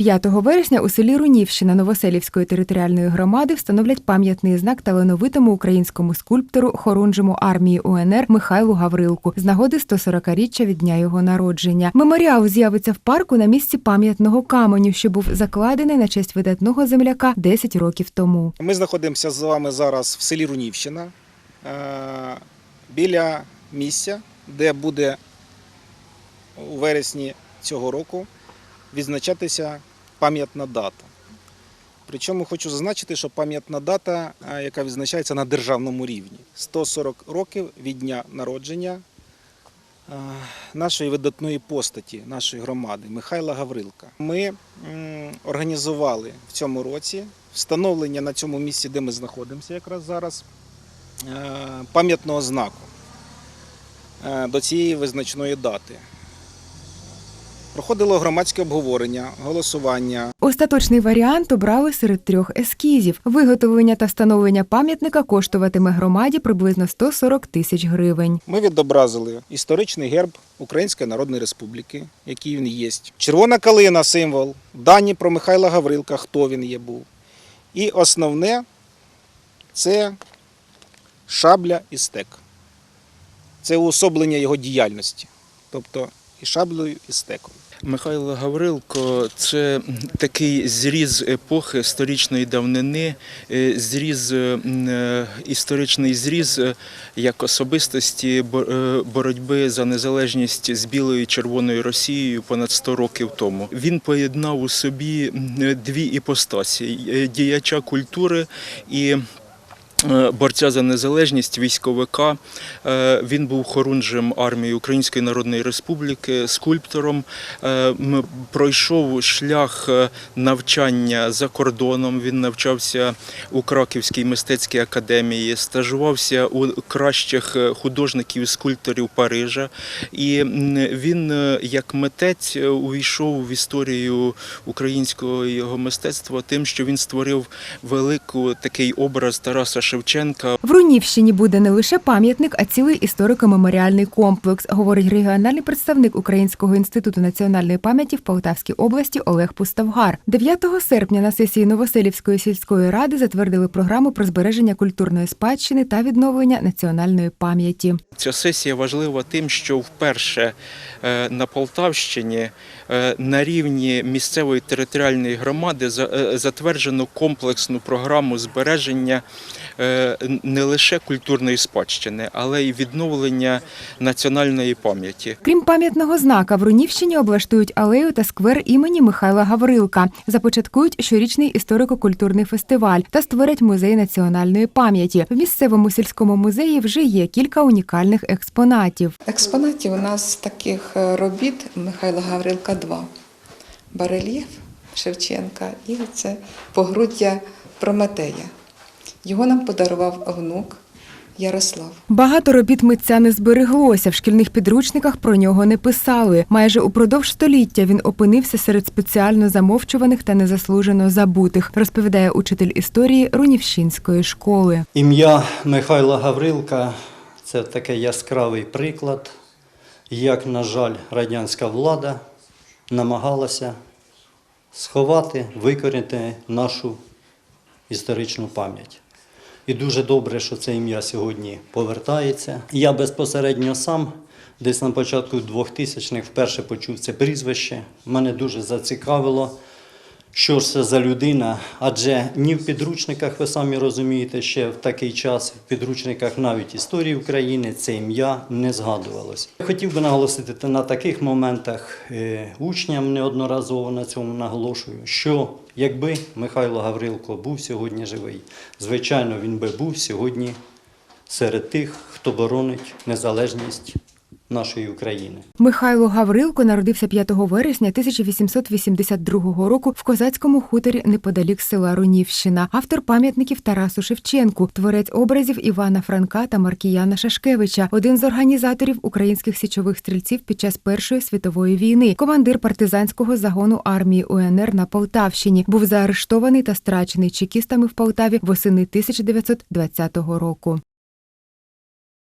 5 вересня у селі Рунівщина Новоселівської територіальної громади встановлять пам'ятний знак талановитому українському скульптору хорунжому армії УНР Михайлу Гаврилку з нагоди 140-річчя від дня його народження. Меморіал з'явиться в парку на місці пам'ятного каменю, що був закладений на честь видатного земляка 10 років тому. Ми знаходимося з вами зараз в селі Рунівщина е, біля місця, де буде у вересні цього року відзначатися пам'ятна дата. Причому хочу зазначити, що пам'ятна дата, е, яка відзначається на державному рівні 140 років від дня народження е, нашої видатної постаті, нашої громади Михайла Гаврилка. Ми організували в цьому році встановлення на цьому місці, де ми знаходимося якраз зараз, е, пам'ятного знаку до цієї визначної дати. Проходило громадське обговорення, голосування. Остаточний варіант обрали серед трьох ескізів. Виготовлення та встановлення пам'ятника коштуватиме громаді приблизно 140 тисяч гривень. Ми відобразили історичний герб Української Народної Республіки, який він є. Червона калина символ, дані про Михайла Гаврилка, хто він є був. І основне це шабля і стек. Це уособлення його діяльності. Тобто і шаблею, і стеком. Михайло Гаврилко це такий зріз епохи сторічної давнини, е, зріз, е, е, історичний зріз як особистості бо- боротьби за незалежність з білою і червоною Росією понад 100 років тому. Він поєднав у собі дві іпостасі діяча культури і. Е, Борця за незалежність військовика. Е, Він був хорунжем армії Української Народної Республіки, скульптором. Е, Пройшов шлях навчання за кордоном. Він навчався у Краківській мистецькій академії, стажувався у кращих художників і скульпторів Парижа. І він, як митець, увійшов в історію українського його мистецтва тим, що він створив велику такий образ Тараса Шевченка. В Рунівщині буде не лише пам'ятник, а цілий історико-меморіальний комплекс, говорить регіональний представник Українського інституту національної пам'яті в Полтавській області Олег Пуставгар. 9 серпня на сесії Новоселівської сільської ради затвердили програму про збереження культурної спадщини та відновлення національної пам'яті. Ця сесія важлива тим, що вперше е, на Полтавщині е, на рівні місцевої територіальної громади е, затверджено комплексну програму збереження не лише культурної спадщини, але й відновлення національної пам'яті. Крім пам'ятного знака, в Рунівщині облаштують алею та сквер імені Михайла Гаврилка, започаткують щорічний історико-культурний фестиваль та створять музей національної пам'яті. В місцевому сільському музеї вже є кілька унікальних експонатів. Експонатів у нас таких е, робіт Михайла Гаврилка 2. Барельєф Шевченка і це погруддя Прометея. Його нам подарував внук Ярослав. Багато робіт митця не збереглося. В шкільних підручниках про нього не писали. Майже упродовж століття він опинився серед спеціально замовчуваних та незаслужено забутих, розповідає учитель історії Рунівщинської школи. Ім'я Михайла Гаврилка це такий яскравий приклад, як, на жаль, радянська влада намагалася сховати, викорінити нашу історичну пам'ять. І дуже добре, що це ім'я сьогодні повертається. Я безпосередньо сам десь на початку 2000-х вперше почув це прізвище. Мене дуже зацікавило, що ж це за людина? Адже ні в підручниках, ви самі розумієте, ще в такий час в підручниках навіть історії України це ім'я не згадувалось. Я Хотів би наголосити на таких моментах е, учням неодноразово на цьому наголошую, що якби Михайло Гаврилко був сьогодні живий, звичайно, він би був сьогодні серед тих, хто боронить незалежність нашої України. Михайло Гаврилко народився 5 вересня 1882 року в козацькому хуторі неподалік села Рунівщина. Автор пам'ятників Тарасу Шевченку, творець образів Івана Франка та Маркіяна Шашкевича, один з організаторів українських січових стрільців під час Першої світової війни, командир партизанського загону армії УНР на Полтавщині, був заарештований та страчений чекістами в Полтаві восени 1920 року.